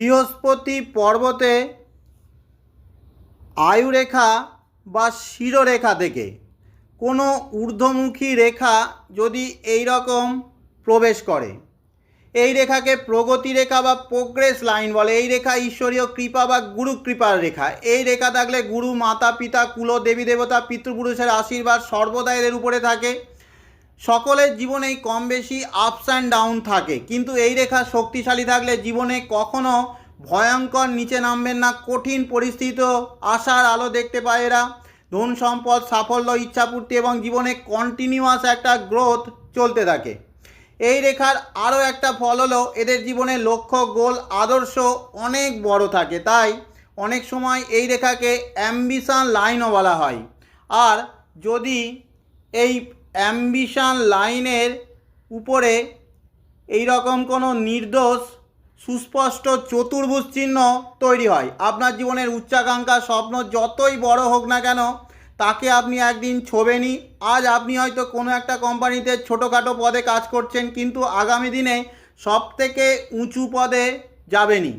বৃহস্পতি পর্বতে আয়ুরেখা বা শিরোরেখা থেকে কোনো ঊর্ধ্বমুখী রেখা যদি এই রকম প্রবেশ করে, এই রেখাকে প্রগতি রেখা বা প্রোগ্রেস লাইন বলে। এই রেখা ঈশ্বরীয় কৃপা বা গুরু কৃপার রেখা। এই রেখা থাকলে গুরু, মাতা, পিতা, কুল, দেবী, দেবতা, পিতৃপুরুষের আশীর্বাদ সর্বদা এদের উপরে থাকে। সকলের জীবনেই কম বেশি আপস অ্যান্ড ডাউন থাকে। কিন্তু এই রেখা শক্তিশালী থাকলে জীবনে কখনো ভয়ঙ্কর নিচে নামবেন না, কঠিন পরিস্থিতিও আশার আলো দেখতে পায় এরা। ধন সম্পদ, সাফল্য ইচ্ছাপূর্তি এবং জীবনে কন্টিনিউয়াস একটা গ্রোথ চলতে থাকে। এই রেখার আরও একটা ফল হলো, এদের জীবনে লক্ষ্য গোল আদর্শ অনেক বড় থাকে। তাই অনেক সময় এই রেখাকে অ্যাম্বিশন লাইনও বলা হয়। আর যদি এই অ্যাম্বিশন লাইনের উপরে এই রকম কোনো নির্দোষ, সুস্পষ্ট চতুর্ভুজ চিহ্ন তৈরি হয়। আপনার জীবনের উচ্চাকাঙ্ক্ষা স্বপ্ন যতই বড় হোক না কেন, তাকে আপনি একদিন ছোবেনি আজ আপনি হয়তো কোনো একটা কোম্পানিতে ছোটোখাটো পদে কাজ করছেন, কিন্তু আগামী দিনে সব থেকে উঁচু পদে যাবেনই।